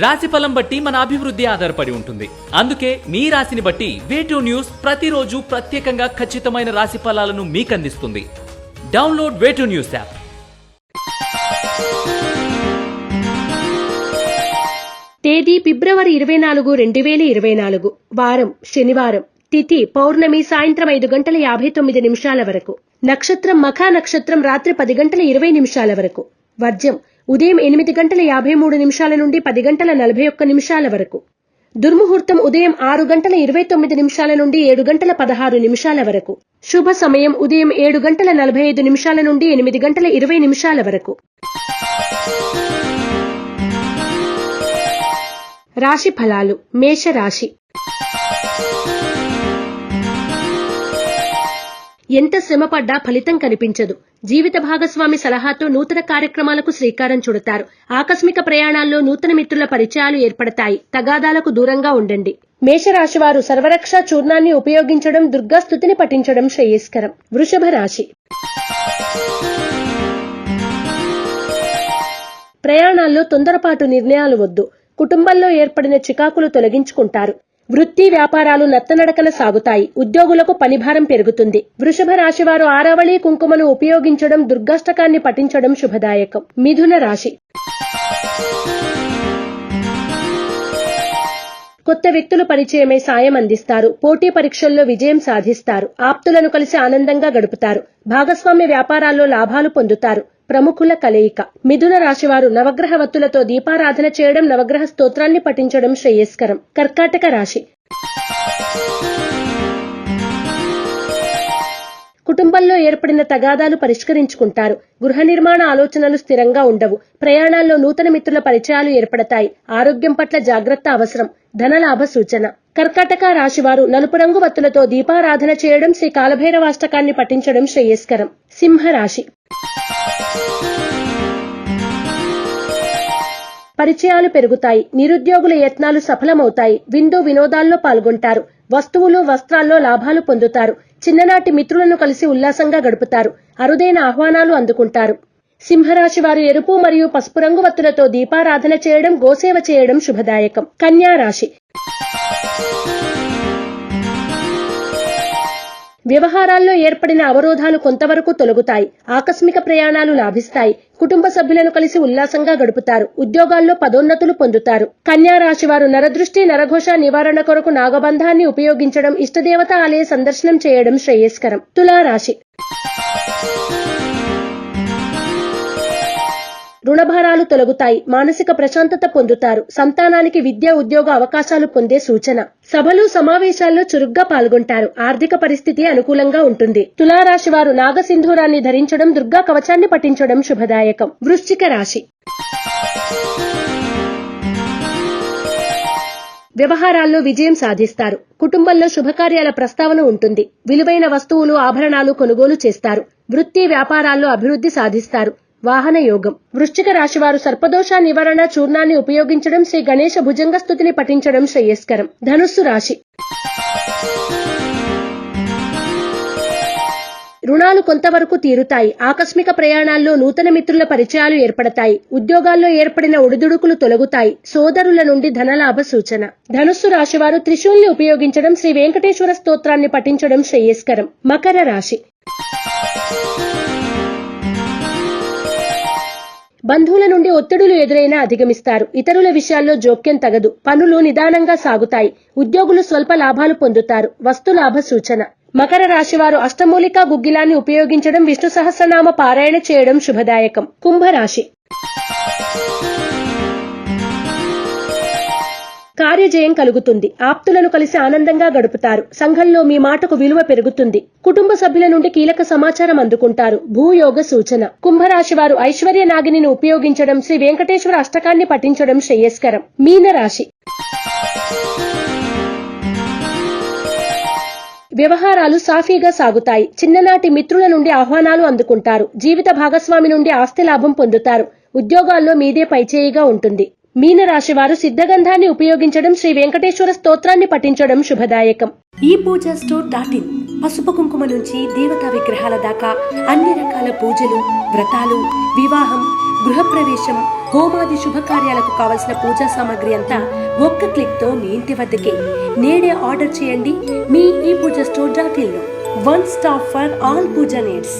రాశి ఫలం బట్టి మన అభివృద్ధి ఆధారపడి ఉంటుంది. అందుకే మీ రాశిని బట్టి వేటూ న్యూస్ ప్రతిరోజు ప్రత్యేకంగా ఖచ్చితమైన రాశి ఫలాలను మీకు అందిస్తుంది డౌన్లోడ్ వేటూ న్యూస్ యాప్ తేదీ ఫిబ్రవరి ఇరవై నాలుగు రెండు వేల ఇరవై నాలుగు. వారం శనివారం. తిథి పౌర్ణమి సాయంత్రం ఐదు గంటల యాభై తొమ్మిది నిమిషాల వరకు. నక్షత్రం మఖా నక్షత్రం రాత్రి పది గంటల ఇరవై నిమిషాల వరకు. వర్జం ఉదయం ఎనిమిది గంటల యాభై మూడు నిమిషాల నుండి పది గంటల నలభై ఒక్క నిమిషాల వరకు. దుర్ముహూర్తం ఉదయం ఆరు గంటల ఇరవై తొమ్మిది నిమిషాల నుండి ఏడు గంటల పదహారు నిమిషాల వరకు. శుభ సమయం ఉదయం ఏడు గంటల నలభై ఐదు నిమిషాల నుండి ఎనిమిది గంటల ఇరవై నిమిషాల వరకు. రాశి ఫలాలు మేష ఎంత శ్రమపడ్డా ఫలితం కనిపించదు. జీవిత భాగస్వామి సలహాతో నూతన కార్యక్రమాలకు శ్రీకారం చుడతారు. ఆకస్మిక ప్రయాణాల్లో నూతన మిత్రుల పరిచయాలు ఏర్పడతాయి. తగాదాలకు దూరంగా ఉండండి. మేషరాశివారు సర్వరక్ష చూర్ణాన్ని ఉపయోగించడం దుర్గాస్థుతిని పఠించడం శ్రేయస్కరం. వృషభ రాశి. ప్రయాణాల్లో తొందరపాటు నిర్ణయాలు వద్దు. కుటుంబంలో ఏర్పడిన చికాకులు తొలగించుకుంటారు. వృత్తి వ్యాపారాలు నత్తనడకన సాగుతాయి. ఉద్యోగులకు పనిభారం పెరుగుతుంది. వృషభ రాశివారు ఆరావళి కుంకుమను ఉపయోగించడం దుర్గాష్టకాన్ని పఠించడం శుభదాయకం. మిథున రాశి. కొత్త వ్యక్తులు పరిచయమై సాయం అందిస్తారు. పోటీ పరీక్షల్లో విజయం సాధిస్తారు. ఆప్తులను కలిసి ఆనందంగా గడుపుతారు. భాగస్వామ్య వ్యాపారాల్లో లాభాలు పొందుతారు. ప్రముఖుల కలయిక. మిథున రాశివారు నవగ్రహ వత్తులతో దీపారాధన చేయడం నవగ్రహ స్తోత్రాన్ని పఠించడం శ్రేయస్కరం. కర్కాటక రాశి. కుటుంబంలో ఏర్పడిన తగాదాలు పరిష్కరించుకుంటారు. గృహ నిర్మాణ ఆలోచనలు స్థిరంగా ఉండవు. ప్రయాణాల్లో నూతన మిత్రుల పరిచయాలు ఏర్పడతాయి. ఆరోగ్యం పట్ల జాగ్రత్త అవసరం. ధనలాభ సూచన. కర్కాటక రాశివారు నలుపు రంగు వత్తులతో దీపారాధన చేయడం శ్రీ కాలభైరవాష్టకాన్ని పఠించడం శ్రేయస్కరం. సింహరాశి. పరిచయాలు పెరుగుతాయి. నిరుద్యోగుల యత్నాలు సఫలమవుతాయి. విందు వినోదాల్లో పాల్గొంటారు. వస్తువులు వస్త్రాల్లో లాభాలు పొందుతారు. చిన్ననాటి మిత్రులను కలిసి ఉల్లాసంగా గడుపుతారు. అరుదైన ఆహ్వానాలు అందుకుంటారు. సింహరాశి వారు ఎరుపు మరియు పసుపు రంగు వత్తులతో దీపారాధన చేయడం గోసేవ చేయడం శుభదాయకం. కన్యా రాశి. వ్యవహారాల్లో ఏర్పడిన అవరోధాలు కొంతవరకు తొలగుతాయి. ఆకస్మిక ప్రయాణాలు లాభిస్తాయి. కుటుంబ సభ్యులను కలిసి ఉల్లాసంగా గడుపుతారు. ఉద్యోగాల్లో పదోన్నతులు పొందుతారు. కన్యా రాశి వారు నరదృష్టి నరఘోష నివారణ కొరకు నాగబంధాన్ని ఉపయోగించడం ఇష్టదేవత ఆలయ సందర్శనం చేయడం శ్రేయస్కరం. తులా రుణభారాలు తొలగుతాయి. మానసిక ప్రశాంతత పొందుతారు. సంతానానికి విద్యా ఉద్యోగ అవకాశాలు పొందే సూచన. సభలు సమావేశాల్లో చురుగ్గా పాల్గొంటారు. ఆర్థిక పరిస్థితి అనుకూలంగా ఉంటుంది. తులారాశి వారు నాగసింధూరాన్ని ధరించడం దుర్గా కవచాన్ని పఠించడం శుభదాయకం. వృశ్చిక రాశి. వ్యవహారాల్లో విజయం సాధిస్తారు. కుటుంబంలో శుభకార్యాల ప్రస్తావన ఉంటుంది. విలువైన వస్తువులు ఆభరణాలు కొనుగోలు చేస్తారు. వృత్తి వ్యాపారాల్లో అభివృద్ధి సాధిస్తారు. వాహన యోగం. వృశ్చిక రాశివారు సర్పదోష నివారణ చూర్ణాన్ని ఉపయోగించడం శ్రీ గణేశ భుజంగ స్థుతిని పఠించడం శ్రేయస్కరం. ధనుస్సు రాశి. రుణాలు కొంతవరకు తీరుతాయి. ఆకస్మిక ప్రయాణాల్లో నూతన మిత్రుల పరిచయాలు ఏర్పడతాయి. ఉద్యోగాల్లో ఏర్పడిన ఒడిదుడుకులు తొలగుతాయి. సోదరుల నుండి ధనలాభ సూచన. ధనుస్సు రాశివారు త్రిశూల్ని ఉపయోగించడం శ్రీ వెంకటేశ్వర స్తోత్రాన్ని పఠించడం శ్రేయస్కరం. మకర రాశి. బంధువుల నుండి ఒత్తిడులు ఎదురైనా అధిగమిస్తారు. ఇతరుల విషయాల్లో జోక్యం తగదు. పనులు నిదానంగా సాగుతాయి. ఉద్యోగులు స్వల్ప లాభాలు పొందుతారు. వస్తులాభ సూచన. మకర రాశివారు అష్టమూలికా గుగ్గిలాన్ని ఉపయోగించడం విష్ణు సహస్రనామ పారాయణ చేయడం శుభదాయకం. కుంభరాశి. కార్యజయం కలుగుతుంది. ఆప్తులను కలిసి ఆనందంగా గడుపుతారు. సంఘంలో మీ మాటకు విలువ పెరుగుతుంది. కుటుంబ సభ్యుల నుండి కీలక సమాచారం అందుకుంటారు. భూయోగ సూచన. కుంభరాశి వారు ఐశ్వర్య నాగిని ఉపయోగించడం శ్రీ వెంకటేశ్వర అష్టకాన్ని పఠించడం శ్రేయస్కరం. మీనరాశి. వ్యవహారాలు సాఫీగా సాగుతాయి. చిన్ననాటి మిత్రుల నుండి ఆహ్వానాలు అందుకుంటారు. జీవిత భాగస్వామి నుండి ఆస్తి లాభం పొందుతారు. ఉద్యోగాల్లో మీదే పైచేయిగా ఉంటుంది. మీనరాశి వారు సిద్ధగంధాన్ని ఉపయోగించడం శ్రీ వెంకటేశ్వర స్తోత్రాన్ని పఠించడం శుభదాయకం. ఈ పూజ స్టోర్ డాట్ ఇన్ పసుపు కుంకుమ నుంచి దేవతా విగ్రహాల దాకా అన్ని రకాల పూజలు వ్రతాలు వివాహం గృహప్రవేశం హోమాది శుభకార్యాలకు కావలసిన పూజా సామాగ్రి అంతా ఒక్క క్లిక్తో మీ ఇంటి వద్దకే. నేడే ఆర్డర్ చేయండి మీ ఈ Pooja store dot in one stop for all puja needs.